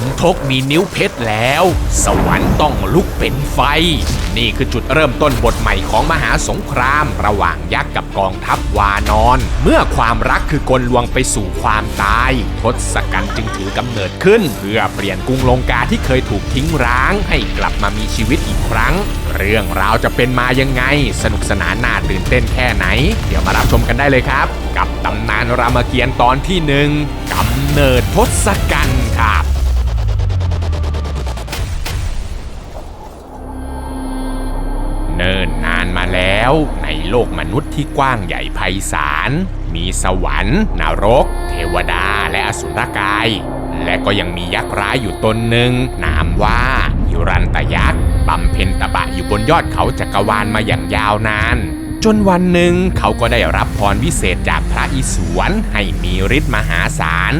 นทกมีนิ้วเพชรแล้ว สวรรค์ต้องลุกเป็นไฟ นี่คือจุดเริ่มต้นบทใหม่ของมหาสงคราม ระหว่างยักษ์กับกองทัพวานอน เมื่อความรักคือกลลวงไปสู่ความตาย ทศกัณฐ์จึงถือกำเนิดขึ้น เพื่อเปลี่ยนกรุงลงกาที่เคยถูกทิ้งร้าง ให้กลับมามีชีวิตอีกครั้ง เรื่องราวจะเป็นมายังไง สนุกสนานน่าตื่นเต้นแค่ไหน เดี๋ยวมารับชมกันได้เลยครับ กับตำนานรามเกียรติ์ตอนที่หนึ่งกำเนิดทศกัณฐ์ครับ เนิ่นนานมาแล้ว ในโลกมนุษย์ที่กว้างใหญ่ไพศาล มีสวรรค์นรก เทวดาและอสุรกาย และก็ยังมียักษ์ร้ายอยู่ตนหนึ่ง นามว่าฮิรันตยักษ์บำเพ็ญตบะอยู่บนยอดเขาจักรวาลมาอย่างยาวนานจนวันหนึ่งเขาก็ได้รับพรวิเศษจากพระอิศวรให้มีฤทธิ์มหาศาล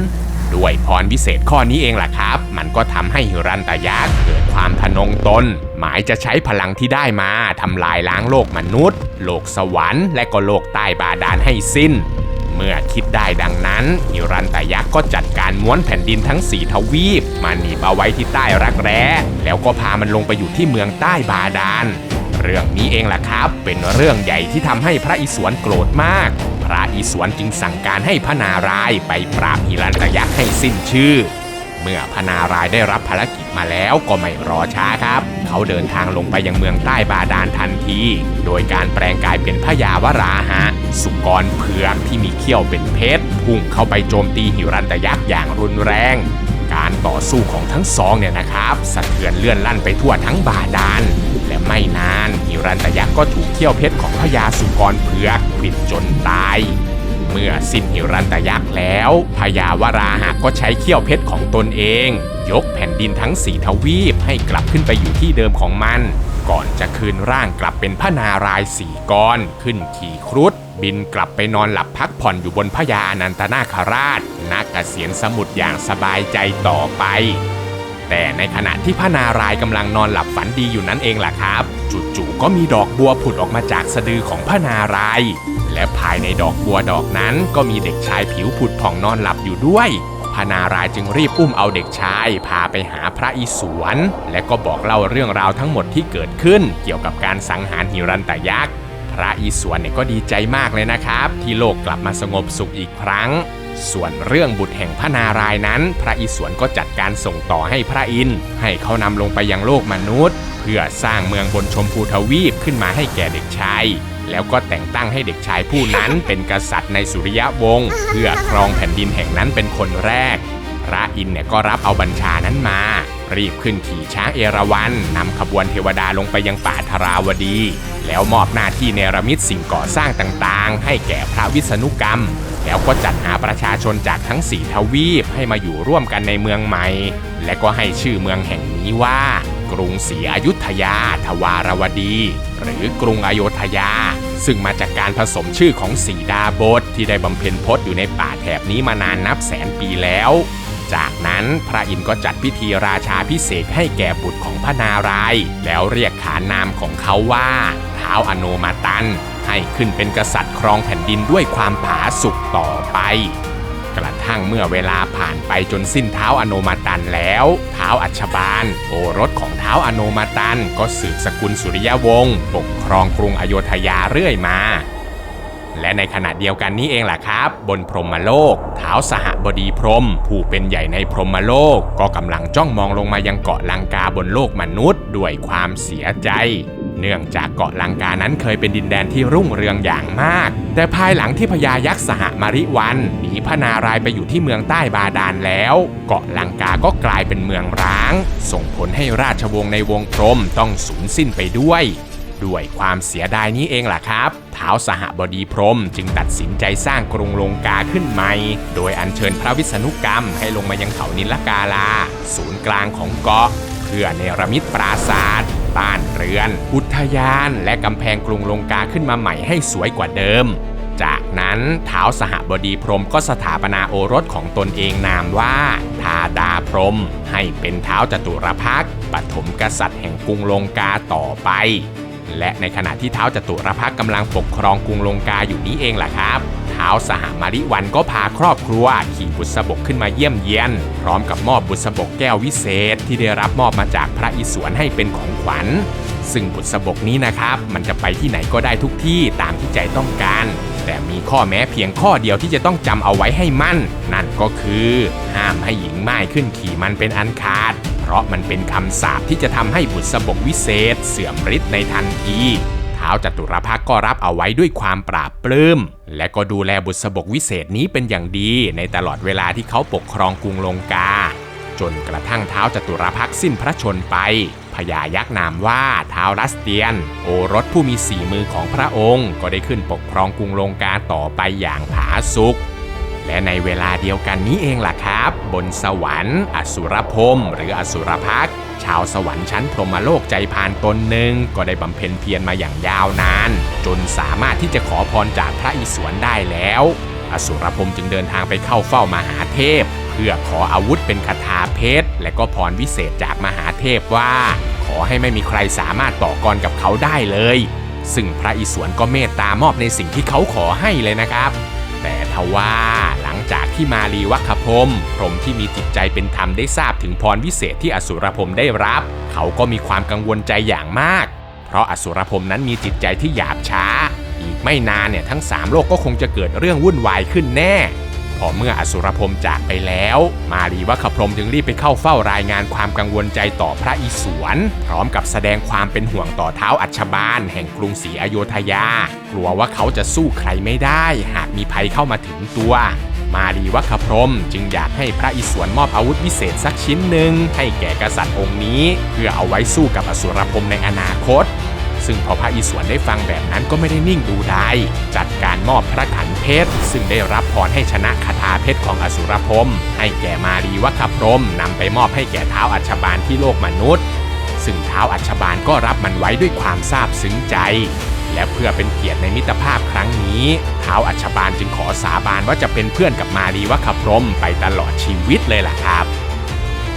ด้วยพรวิเศษข้อนี้เองล่ะครับ มันก็ทำให้ฮิรันตายักษ์เกิดความทะนงตน หมายจะใช้พลังที่ได้มาทำลายล้างโลกมนุษย์ โลกสวรรค์และก็โลกใต้บาดาลให้สิ้น เมื่อคิดได้ดังนั้นฮิรันตายักษ์ก็จัดการม้วนแผ่นดินทั้งสี่ทวีป มาหนีบเอาไว้ที่ใต้รักแร้ แล้วก็พามันลงไปอยู่ที่เมืองใต้บาดาลเรื่องนี้เองล่ะครับ เป็นเรื่องใหญ่ที่ทำให้พระอิศวรโกรธมาก พระอิศวรจึงสั่งการให้พระนารายไปปราบฮิรันตยักษ์ให้สิ้นชื่อ เมื่อพระนารายได้รับภารกิจมาแล้วก็ไม่รอช้าครับ เขาเดินทางลงไปยังเมืองใต้บาดาลทันที โดยการแปลงกายเป็นพญาวราหะ สุกรเผือกที่มีเขี้ยวเป็นเพชรพุ่งเข้าไปโจมตีหิรันตยักษ์อย่างรุนแรง การต่อสู้ของทั้งสองเนี่ยนะครับสะเทือนเลื่อนลั่นไปทั่วทั้งบาดาลและไม่นานฮิรันตยักษ์ก็ถูกเขี้ยวเพชรของพญาสุกรเผือกปิดจนตาย เมื่อสิ้นหิรันตยักษ์แล้วพญาวราหะก็ใช้เขี้ยวเพชรของตนเอง ยกแผ่นดินทั้งสี่ทวีปให้กลับขึ้นไปอยู่ที่เดิมของมัน ก่อนจะคืนร่างกลับเป็นพระนารายณ์สี่กรขึ้นขี่ครุฑ บินกลับไปนอนหลับพักผ่อนอยู่บนพญาอนันตนาคราชนักเกษียณสมุทรอย่างสบายใจต่อไป แต่ในขณะที่พระนารายกำลังนอนหลับฝันดีอยู่นั้นเองล่ะครับ จู่ๆก็มีดอกบัวผุดออกมาจากสะดือของพระนาราย และภายในดอกบัวดอกนั้นก็มีเด็กชายผิวผุดผ่องนอนหลับอยู่ด้วยพระนารายจึงรีบอุ้มเอาเด็กชาย พาไปหาพระอิศวรและก็บอกเล่าเรื่องราวทั้งหมดที่เกิดขึ้น เกี่ยวกับการสังหารหิรันตยักษ์ ระอิศวรเนี่ยก็ดีใจมากเลยนะครับ ที่โลกกลับมาสงบสุขอีกครั้ง ส่วนเรื่องบุตรแห่งพระนารายนั้น พระอิศวรก็จัดการส่งต่อให้พระอินทร์ให้เขานำลงไปยังโลกมนุษย์ เพื่อสร้างเมืองบนชมพูทวีปขึ้นมาให้แก่เด็กชายแล้วก็แต่งตั้งให้เด็กชายผู้นั้นเป็นกษัตริย์ในสุริยะวงศ์เพื่อครองแผ่นดินแห่งนั้นเป็นคนแรก พระอินทร์เนี่ยก็รับเอาบัญชานั้นมา รีบขึ้นขี่ช้างเอราวัณนำขบวนเทวดาลงไปยังป่าธราวดี แล้วมอบหน้าที่เนรมิตสิ่งก่อสร้างต่างๆ ให้แก่พระวิษณุกรรม แล้วก็จัดหาประชาชนจากทั้งสี่ทวีปให้มาอยู่ร่วมกันในเมืองใหม่ และก็ให้ชื่อเมืองแห่งนี้ว่า กรุงศรีอยุธยาทวารวดี หรือกรุงอโยธยา ซึ่งมาจากการผสมชื่อของสีดาบทที่ได้บำเพ็ญพจน์อยู่ในป่าแถบนี้มานานนับแสนปีแล้ว จากนั้นพระอินทร์ก็จัดพิธีราชาพิเศษให้แก่บุตรของพระนารายณ์แล้วเรียกขานนามของเขาว่าเท้าอโนมาตัน ให้ขึ้นเป็นกษัตริย์ครองแผ่นดินด้วยความผาสุกต่อไป กระทั่งเมื่อเวลาผ่านไปจนสิ้นเท้าอโนมาตันแล้วเท้าอัชบาล โอรสของเท้าอโนมาตัน ก็สืบสกุลสุริยวงศ์ปกครองกรุงอโยธยาเรื่อยมา และในขณะเดียวกันนี้เองล่ะครับ บนพรหมโลกเท้าสหบดีพรหมผู้เป็นใหญ่ในพรหมโลก ก็กำลังจ้องมองลงมายังเกาะลังกาบนโลกมนุษย์ ด้วยความเสียใจ เนื่องจากเกาะลังกานั้นเคยเป็นดินแดนที่รุ่งเรืองอย่างมาก แต่ภายหลังที่พญายักษ์สหมาริวันหนีพระนารายไปอยู่ที่เมืองใต้บาดาลแล้ว เกาะลังกาก็กลายเป็นเมืองร้าง ส่งผลให้ราชวงศ์ในวงพรหมต้องสูญสิ้นไปด้วย ด้วยความเสียดายนี้เองล่ะครับท้าวสหบดีพรมจึงตัดสินใจสร้างกรุงลงกาขึ้นใหม่ โดยอัญเชิญพระวิษณุกรรมให้ลงมายังเขานิลกาลา ศูนย์กลางของเกาะเพื่อเนรมิตปราสาทบ้านเรือน อุทยานและกำแพงกรุงลงกาขึ้นมาใหม่ให้สวยกว่าเดิม จากนั้นท้าวสหบดีพรมก็สถาปนาโอรสของตนเองนามว่าทาดาพรม ให้เป็นเท้าวจตุรพักษ์ปฐมกษัตริย์แห่งกรุงลงกาต่อไป และในขณะที่เท้าจตุรพักกำลังปกครองกรุงลงกาอยู่นี้เองล่ะครับท้าวสหมาริวันก็พาครอบครัว ขี่บุษบกขึ้นมาเยี่ยมเยียน พร้อมกับมอบบุษบกแก้ววิเศษ ที่ได้รับมอบมาจากพระอิศวรให้เป็นของขวัญ ซึ่งบุษบกนี้นะครับ มันจะไปที่ไหนก็ได้ทุกที่ตามที่ใจต้องการ แต่มีข้อแม้เพียงข้อเดียวที่จะต้องจำเอาไว้ให้มั่น นั่นก็คือ ห้ามให้หญิงม่ายขึ้นขี่มันเป็นอันขาด เพราะมันเป็นคำสาปที่จะทำให้บุษบกวิเศษ เสื่อมฤทธิ์ในทันทีท้าวจตุรพักก็รับเอาไว้ด้วยความปราบปลื้ม และก็ดูแลบุษบกวิเศษนี้เป็นอย่างดีในตลอดเวลาที่เขาปกครองกรุงลงกา จนกระทั่งเท้าจตุรพักสิ้นพระชนไปพญายักษ์นามว่าท้าวรัสเตียน โอรสผู้มีสี่มือของพระองค์ ก็ได้ขึ้นปกครองกรุงลงกาต่อไปอย่างผาสุก และในเวลาเดียวกันนี้เองล่ะครับ บนสวรรค์ อสุรพรมหรืออสุรพักษ์ชาวสวรรค์ชั้นพรหมโลกใจพานตนหนึ่งก็ได้บำเพ็ญเพียรมาอย่างยาวนาน จนสามารถที่จะขอพรจากพระอิศวรได้แล้ว อสุรพรมจึงเดินทางไปเข้าเฝ้ามหาเทพ เพื่อขออาวุธเป็นคาถาเพชร และก็พรวิเศษจากมหาเทพว่า ขอให้ไม่มีใครสามารถต่อกรกับเขาได้เลย ซึ่งพระอิศวรก็เมตตามอบในสิ่งที่เขาขอให้เลยนะครับ แต่ทว่าหลังจากที่มารีวัคพรมพรมที่มีจิตใจเป็นธรรมได้ทราบถึงพรวิเศษที่อสุรพรมได้รับ เขาก็มีความกังวลใจอย่างมาก เพราะอสุรพรมนั้นมีจิตใจที่หยาบช้า อีกไม่นานเนี่ยทั้งสามโลกก็คงจะเกิดเรื่องวุ่นวายขึ้นแน่ พอเมื่ออสุรพรมจากไปแล้ว มารีวัคพรมจึงรีบไปเข้าเฝ้ารายงานความกังวลใจต่อพระอิศวร พร้อมกับแสดงความเป็นห่วงต่อเท้าอัชบาลแห่งกรุงศรีอโยธยา ลัวว่าเขาจะสู้ใครไม่ได้ หากมีภัยเข้ามาถึงตัว มารีวัคพรหมจึงอยากให้พระอิศวรมอบอาวุธวิเศษสักชิ้นหนึ่งให้แก่กษัตริย์องค์นี้ เพื่อเอาไว้สู้กับอสุรพรมในอนาคต ซึ่งพอพระอิศวรได้ฟังแบบนั้นก็ไม่ได้นิ่งดูได้จัดการมอบพระขันเพชร ซึ่งได้รับพรให้ชนะคาถาเพชรของอสุรพรมให้แก่มารีวัคพรหมนำไปมอบให้แก่เท้าอัชบาลที่โลกมนุษย์ซึ่งเท้าอัชบาลก็รับมันไว้ด้วยความซาบซึ้งใจ และเพื่อเป็นเกียรติในมิตรภาพครั้งนี้เท้าวอัชบาลจึงขอสาบานว่าจะเป็นเพื่อนกับมารีวัคพรมไปตลอดชีวิตเลยล่ะครับ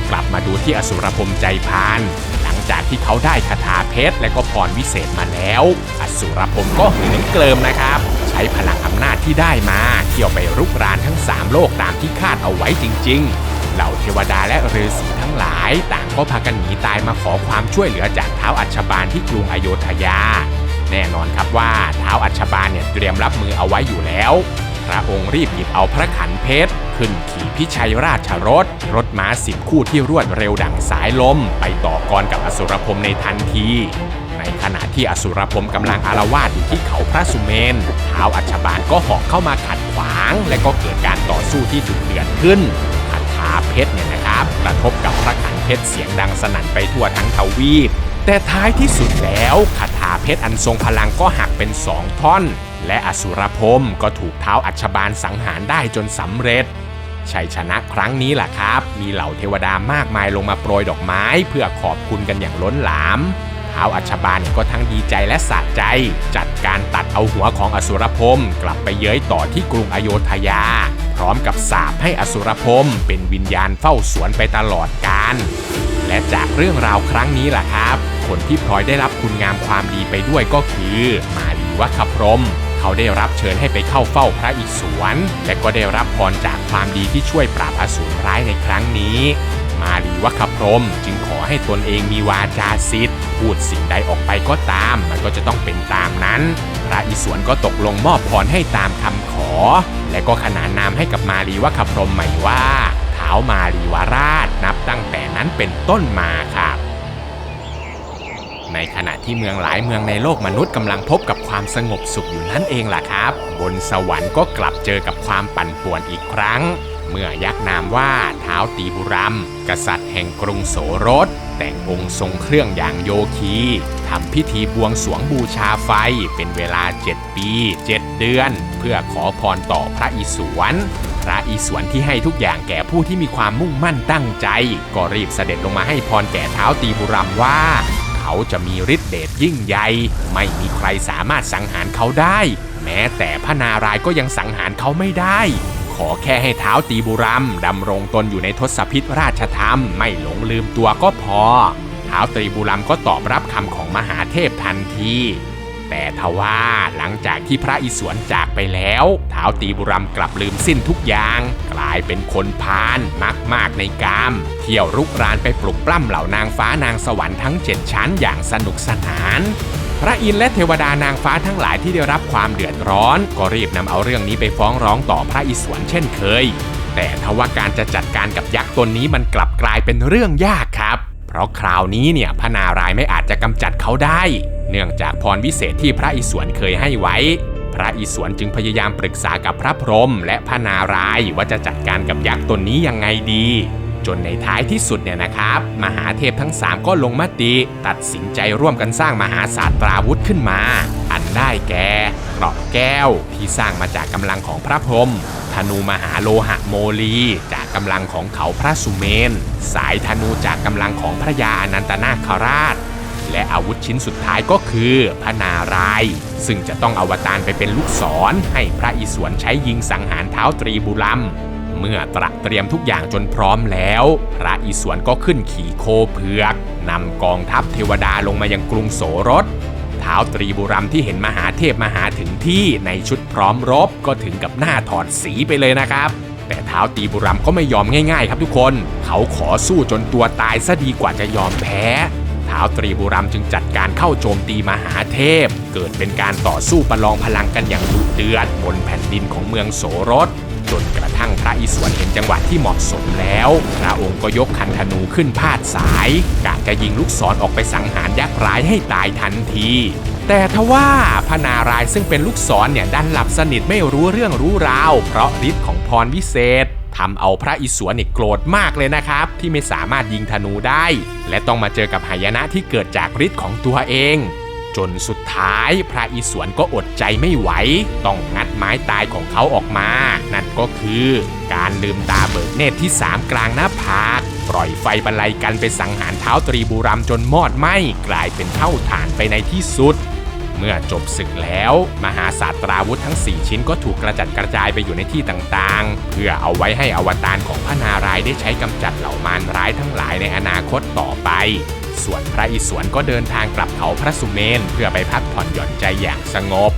กลับมาดูที่อสุรพรมใจพานหลังจากที่เขาได้คาถาเพชรและก็พรวิเศษมาแล้ว อสุรพรมก็เหินเกลิมนะครับ ใช้พลังอำนาจที่ได้มาเที่ยวไปรุกรานทั้ง 3 โลกตามที่คาดเอาไว้จริง ๆเหล่าเทวดาและฤาษีทั้งหลาย ต่างก็พากันหนีตายมาขอความช่วยเหลือจากเท้าอัชบาลที่กรุงอโยธยา แน่นอนครับว่าเท้าอัชบาลเนี่ยเตรียมรับมือเอาไว้อยู่แล้ว พระองค์รีบหยิบเอาพระขันเพชร ขึ้นขี่พิชัยราชรถ รถม้าสิบคู่ที่รวดเร็วดังสายลม ไปต่อกรกับอสุรพรมในทันที ในขณะที่อสุรพรมกำลังอารวาสอยู่ที่เขาพระสุเมนเท้าอัชบาลก็หอกเข้ามาขัดขวาง และก็เกิดการต่อสู้ที่ดุเดือดขึ้นคาถาเพชรเนี่ยนะครับกระทบกับพระขันเพชรเสียงดังสนั่นไปทั่วทั้งทวีป แต่ท้ายที่สุดแล้วคาถาเพชรอันทรงพลังก็หักเป็นสองท่อน และอสุรพรมก็ถูกเท้าอัชบาลสังหารได้จนสำเร็จชัยชนะครั้งนี้แหละครับ มีเหล่าเทวดามากมายลงมาโปรยดอกไม้เพื่อขอบคุณกันอย่างล้นหลามท้าวอัชบาลเนี่ยก็ทั้งดีใจและสะใจ จัดการตัดเอาหัวของอสุรพรมกลับไปเย้ยต่อที่กรุงอโยธยา พร้อมกับสาปให้อสุรพรมเป็นวิญญาณเฝ้าสวนไปตลอดกาล และจากเรื่องราวครั้งนี้ล่ะครับ คนที่พลอยได้รับคุณงามความดีไปด้วยก็คือ มารีวัคพรมเขาได้รับเชิญให้ไปเข้าเฝ้าพระอิศวร และก็ได้รับพรจากความดีที่ช่วยปราบอสูรร้ายในครั้งนี้ มารีวัคพรมจึงขอให้ตนเองมีวาจาสิทธิ์พูดสิ่งใดออกไปก็ตาม มันก็จะต้องเป็นตามนั้น พระอิศวรก็ตกลงมอบพรให้ตามคำขอ และก็ขนานนามให้กับมารีวัคพรมใหม่ว่าาวมารีวราชนับตั้งแต่นั้นเป็นต้นมาครับ ในขณะที่เมืองหลายเมืองในโลกมนุษย์กำลังพบกับความสงบสุขอยู่นั่นเองล่ะครับ บนสวรรค์ก็กลับเจอกับความปั่นป่วนอีกครั้ง เมื่อยักษ์นามว่าเท้าตีบุรัม กษัตริย์แห่งกรุงโสรส แต่งองค์ทรงเครื่องอย่างโยคีทำพิธีบวงสรวงบูชาไฟเป็นเวลา 7 ปี 7 เดือน เพื่อขอพรต่อพระอิศวร ระอิศวรที่ให้ทุกอย่างแก่ผู้ที่มีความมุ่งมั่นตั้งใจ ก็รีบเสด็จลงมาให้พรแก่เท้าตีบุรัมว่า เขาจะมีฤทธิ์เดชยิ่งใหญ่ไม่มีใครสามารถสังหารเขาได้ แม้แต่พระนารายก็ยังสังหารเขาไม่ได้ ขอแค่ให้เท้าตีบุรัมดำรงตนอยู่ในทศพิษราชธรรมไม่หลงลืมตัวก็พอท้าวตรีบุรัมก็ตอบรับคำของมหาเทพทันที แต่ทว่าหลังจากที่พระอิศวรจากไปแล้วท้าวตีบุรัมกลับลืมสิ้นทุกอย่าง กลายเป็นคนพาลมาก ๆ ในกาม เที่ยวรุกรานไปปลุกปล้ำเหล่านางฟ้านางสวรรค์ทั้งเจ็ดชั้นอย่างสนุกสนาน พระอินทร์และเทวดานางฟ้าทั้งหลายที่ได้รับความเดือดร้อน ก็รีบนำเอาเรื่องนี้ไปฟ้องร้องต่อพระอิศวรเช่นเคย แต่ทว่าการจะจัดการกับยักษ์ตนนี้มันกลับกลายเป็นเรื่องยากครับ เพราะคราวนี้เนี่ยพระนารายไม่อาจจะกำจัดเขาได้ เนื่องจากพรวิเศษที่พระอิศวรเคยให้ไว้ พระอิศวรจึงพยายามปรึกษากับพระพรหมและพระนารายว่าจะจัดการกับยักษ์ตนนี้ยังไงดี จนในท้ายที่สุดเนี่ยนะครับ มหาเทพทั้ง 3 ก็ลงมติตัดสินใจร่วมกันสร้างมหาศาสตราวุธขึ้นมา อันได้แก่เกราะแก้วที่สร้างมาจากกำลังของพระพรหมธนูมหาโลหะโมลี จากกำลังของเขาพระสุเมน สายธนูจากกำลังของพระยาอนันตนาคราช และอาวุธชิ้นสุดท้ายก็คือพระนารายณ์ซึ่งจะต้องอวตารไปเป็นลูกศรให้พระอิศวรใช้ยิงสังหารเท้าตรีบุรัมเมื่อตระเตรียมทุกอย่างจนพร้อมแล้ว พระอิศวรก็ขึ้นขี่โคเผือกนำกองทัพเทวดาลงมายังกรุงโสรสท้าวตรีบุรัมที่เห็นมหาเทพมาหาถึงที่ในชุดพร้อมรบก็ถึงกับหน้าถอดสีไปเลยนะครับ แต่ท้าวตรีบุรัมก็ไม่ยอมง่ายๆ ครับทุกคน เขาขอสู้จนตัวตายซะดีกว่าจะยอมแพ้ ท้าวตรีบุรัมจึงจัดการเข้าโจมตีมหาเทพ เกิดเป็นการต่อสู้ประลองพลังกันอย่างดุเดือดบนแผ่นดินของเมืองโสรสจนกระทั่งพระอิศวรเห็นจังหวะที่เหมาะสมแล้ว พระองค์ก็ยกคันธนูขึ้นพาดสายกะจะยิงลูกศรออกไปสังหารยักษ์ร้ายให้ตายทันที แต่ทว่าพระนารายซึ่งเป็นลูกศรเนี่ยดันหลับสนิทไม่รู้เรื่องรู้ราว เพราะฤทธิ์ของพรวิเศษ ทำเอาพระอิศวรเนี่ยโกรธมากเลยนะครับ ที่ไม่สามารถยิงธนูได้ และต้องมาเจอกับหายนะที่เกิดจากฤทธิ์ของตัวเอง จนสุดท้ายพระอิศวรก็อดใจไม่ไหว ต้องงัดไม้ตายของเขาออกมา นั่นก็คือการลืมตาเบิกเนตรที่สามกลางหน้าผากปล่อยไฟบรรลัยกันไปสังหารเท้าตรีบูรัมจนมอดไหม้กลายเป็นเท่าฐานไปในที่สุด เมื่อจบศึกแล้ว มหาศาสตราวุธทั้ง 4 ชิ้นก็ถูกกระจัดกระจายไปอยู่ในที่ต่างๆ เพื่อเอาไว้ให้อวตารของพระนารายณ์ได้ใช้กำจัดเหล่ามารร้ายทั้งหลายในอนาคตต่อไป ส่วนพระอิศวรก็เดินทางกลับเขาพระสุเมนเพื่อไปพักผ่อนหย่อนใจอย่างสงบ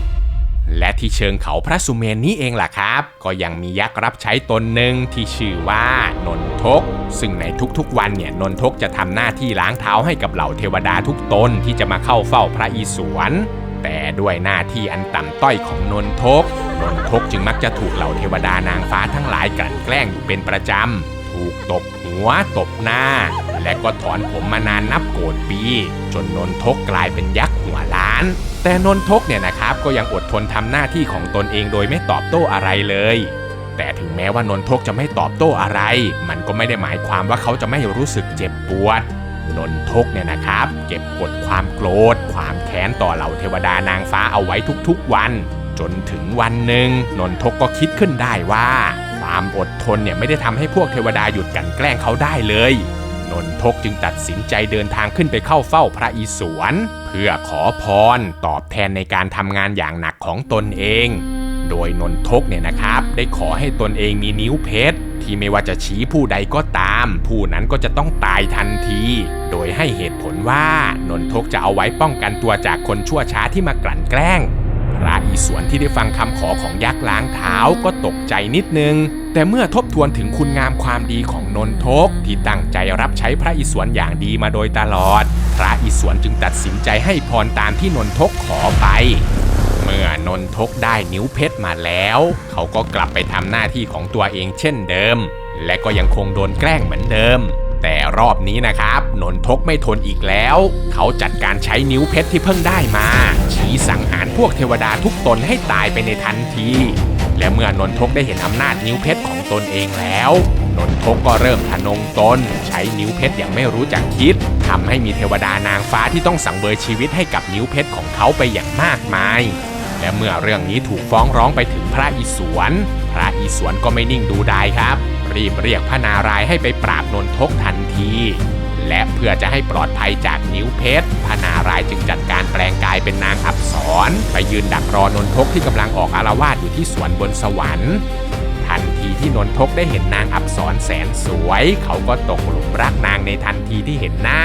และที่เชิงเขาพระสุเมนนี้เองล่ะครับ ก็ยังมียักษ์รับใช้ตนหนึ่งที่ชื่อว่านนทก ซึ่งในทุกๆวันเนี่ยนนทกจะทำหน้าที่ล้างเท้าให้กับเหล่าเทวดาทุกตนที่จะมาเข้าเฝ้าพระอิศวร แต่ด้วยหน้าที่อันต่ำต้อยของนนทก นนทกจึงมักจะถูกเหล่าเทวดานางฟ้าทั้งหลายกลั่นแกล้งอยู่เป็นประจำ ถูกตบหัวตบหน้า และก็ถอนผมมานานนับโกรธปี จนนนทกกลายเป็นยักษ์หัวล้าน แต่นนทกเนี่ยนะครับก็ยังอดทนทำหน้าที่ของตนเองโดยไม่ตอบโต้อะไรเลยแต่ถึงแม้ว่านนทกจะไม่ตอบโต้อะไร มันก็ไม่ได้หมายความว่าเขาจะไม่รู้สึกเจ็บปวด นนทกเนี่ยนะครับ เก็บกดความโกรธ ความแค้นต่อเหล่าเทวดานางฟ้าเอาไว้ทุกๆวัน จนถึงวันหนึ่งนนทกก็คิดขึ้นได้ว่า ความอดทนเนี่ยไม่ได้ทำให้พวกเทวดาหยุดกันแกล้งเขาได้เลยนนทกจึงตัดสินใจเดินทางขึ้นไปเข้าเฝ้าพระอิศวรเพื่อขอพรตอบแทนในการทำงานอย่างหนักของตนเอง โดยนนทกเนี่ยนะครับ ได้ขอให้ตนเองมีนิ้วเพชร ที่ไม่ว่าจะชี้ผู้ใดก็ตาม ผู้นั้นก็จะต้องตายทันที โดยให้เหตุผลว่านนทกจะเอาไว้ป้องกันตัวจากคนชั่วช้าที่มา กลั่นแกล้ง ระอิศวรที่ได้ฟังคำขอของยักษ์ล้างเท้าก็ตกใจนิดนึง แต่เมื่อทบทวนถึงคุณงามความดีของนนทกที่ตั้งใจรับใช้พระอิศวรอย่างดีมาโดยตลอด พระอิศวรจึงตัดสินใจให้พรตามที่นนทกขอไป เมื่อนนทกได้นิ้วเพชรมาแล้ว เขาก็กลับไปทำหน้าที่ของตัวเองเช่นเดิม และก็ยังคงโดนแกล้งเหมือนเดิม แต่รอบนี้นะครับนนทกไม่ทนอีกแล้ว เขาจัดการใช้นิ้วเพชรที่เพิ่งได้มา ชี้สังหารพวกเทวดาทุกตนให้ตายไปในทันที และเมื่อนนทกได้เห็นอำนาจนิ้วเพชรของตนเองแล้วนนทกก็เริ่มทะนงตน ใช้นิ้วเพชรอย่างไม่รู้จักคิดทำให้มีเทวดานางฟ้าที่ต้องสังเวยชีวิตให้กับนิ้วเพชรของเขาไปอย่างมากมาย และเมื่อเรื่องนี้ถูกฟ้องร้องไปถึงพระอิศวร พระอิศวรก็ไม่นิ่งดูดายครับ รีบเรียกพระนารายให้ไปปราบนนทกทันที และเพื่อจะให้ปลอดภัยจากนิ้วเพชรพระนารายจึงจัดการแปลงกายเป็นนางอับสรไปยืนดักรอนนทกที่กำลังออกอารวาสอยู่ที่สวนบนสวรรค์ทันทีที่นนทกได้เห็นนางอับสรแสนสวย เขาก็ตกหลุมรักนางในทันทีที่เห็นหน้า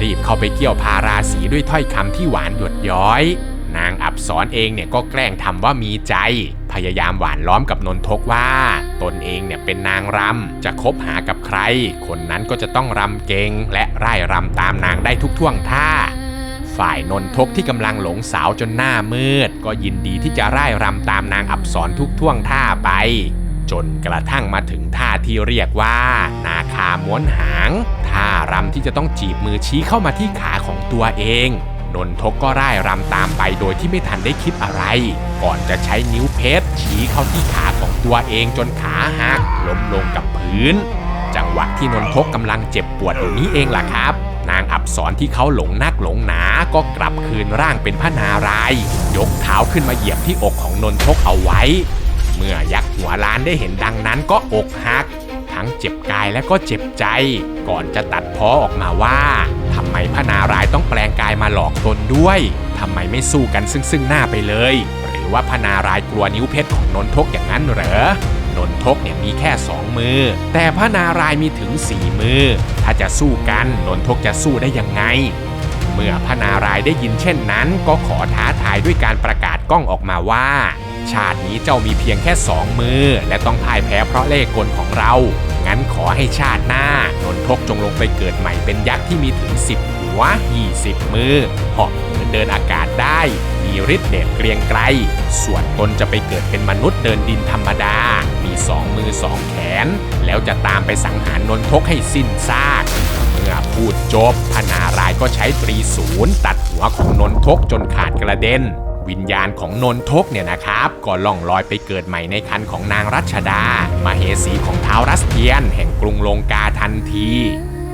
รีบเข้าไปเกี่ยวพาราสีด้วยถ้อยคำที่หวานหยดย้อย นางอับสรเองเนี่ยก็แกล้งทำว่ามีใจ ยายามหวานล้อมกับนนทกว่า ตนเองเนี่ยเป็นนางรำจะคบหากับใคร คนนั้นก็จะต้องรำเก่งและร่ายรำตามนางได้ทุกท่วงท่าฝ่ายนนทกที่กำลังหลงสาวจนหน้ามืด ก็ยินดีที่จะร่ายรำตามนางอับสรทุกท่วงท่าไป จนกระทั่งมาถึงท่าที่เรียกว่า นาคาม้วนหาง ท่ารำที่จะต้องจีบมือชี้เข้ามาที่ขาของตัวเอง นนทกก็ร่ายรำตามไปโดยที่ไม่ทันได้คิดอะไร ก่อนจะใช้นิ้วเพชรชี้เข้าที่ขาของตัวเองจนขาหักล้มลงกับพื้น จังหวะที่นนทกกำลังเจ็บปวดอยู่นี้เองล่ะครับ นางอับสรที่เขาหลงนักหลงหนาก็กลับคืนร่างเป็นพระนารายยกเท้าขึ้นมาเหยียบที่อกของนนทกเอาไว้ เมื่อยักษ์หัวล้านได้เห็นดังนั้นก็อกหัก ทั้งเจ็บกายและก็เจ็บใจ ก่อนจะตัดพ้อออกมาว่าทำไมพระนารายณ์ต้องแปลงกายมาหลอกตนด้วยทำไมไม่สู้กันซึ่งซึ่งหน้าไปเลย รือว่าพนารายกลัวนิ้วเพชรของนนทกอย่างนั้นเหรอนนทกเนี่ยมีแค่สองมือ แต่พระนารายมีถึงสี่มือ ถ้าจะสู้กันนนทกจะสู้ได้ยังไง เมื่อพระนารายได้ยินเช่นนั้น ก็ขอท้าทายด้วยการประกาศกล้องออกมาว่า ชาตินี้เจ้ามีเพียงแค่สองมือ และต้องพ่ายแพ้เพราะเล่กลของเรา งั้นขอให้ชาติหน้านนทกจงลงไปเกิดใหม่เป็นยักษ์ที่มีถึง 10 หัว 20 มือเหาะเหินเดินอากาศได้ มีฤทธิ์เดชเกรียงไกร ส่วนตนจะไปเกิดเป็นมนุษย์เดินดินธรรมดา มีสองมือสองแขน แล้วจะตามไปสังหารนนทกให้สิ้นซากเมื่อพูดจบพนารายก็ใช้ตรีศูนย์ตัดหัวของนนทกจนขาดกระเด็น วิญญาณของนนทกเนี่ยนะครับก็ล่องลอยไปเกิดใหม่ในคันของนางรัชดา มาเหสีของท้าวรัสเทียน แห่งกรุงลงกาทันที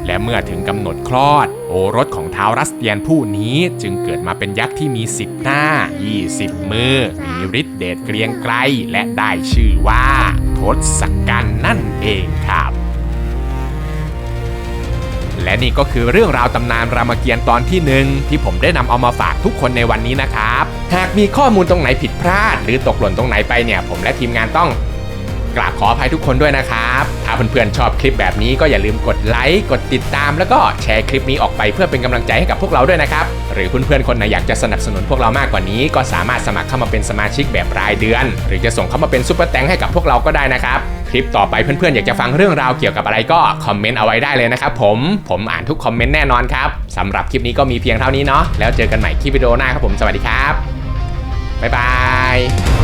และเมื่อถึงกำหนดคลอด โอรสของท้าวรัสเตียนผู้นี้จึงเกิดมาเป็นยักษ์ที่มี10หน้า 20 มือ มีฤทธิ์เดชเกรียงไกรและได้ชื่อว่าทศกัณฐ์นั่นเองครับ และนี่ก็คือเรื่องราวตำนานรามเกียรติ์ตอนที่หนึ่งที่ผมได้นำเอามาฝากทุกคนในวันนี้นะครับ หากมีข้อมูลตรงไหนผิดพลาด หรือตกหล่นตรงไหนไปเนี่ย ผมและทีมงานต้องกราบขออภัยทุกคนด้วยนะครับ ถ้าเพื่อนๆชอบคลิปแบบนี้ก็อย่าลืมกดไลค์ กดติดตาม แล้วก็แชร์คลิปนี้ออกไปเพื่อเป็นกำลังใจให้กับพวกเราด้วยนะครับ หรือเพื่อนๆคนไหนอยากจะสนับสนุนพวกเรามากกว่านี้ ก็สามารถสมัครเข้ามาเป็นสมาชิกแบบรายเดือน หรือจะส่งเข้ามาเป็นซุปเปอร์แตงให้กับพวกเราก็ได้นะครับ ลิปต่อไปเพื่อนๆ อยากจะฟังเรื่องราวเกี่ยวกับอะไรก็คอมเมนต์เอาไว้ได้เลยนะครับผมผมอ่านทุกคอมเมนต์แน่นอนครับสำหรับคลิปนี้ก็มีเพียงเท่านี้เนาะแล้วเจอกันใหม่คลิปวิดีโอหน้าครับผมสวัสดีครับบ๊ายบาย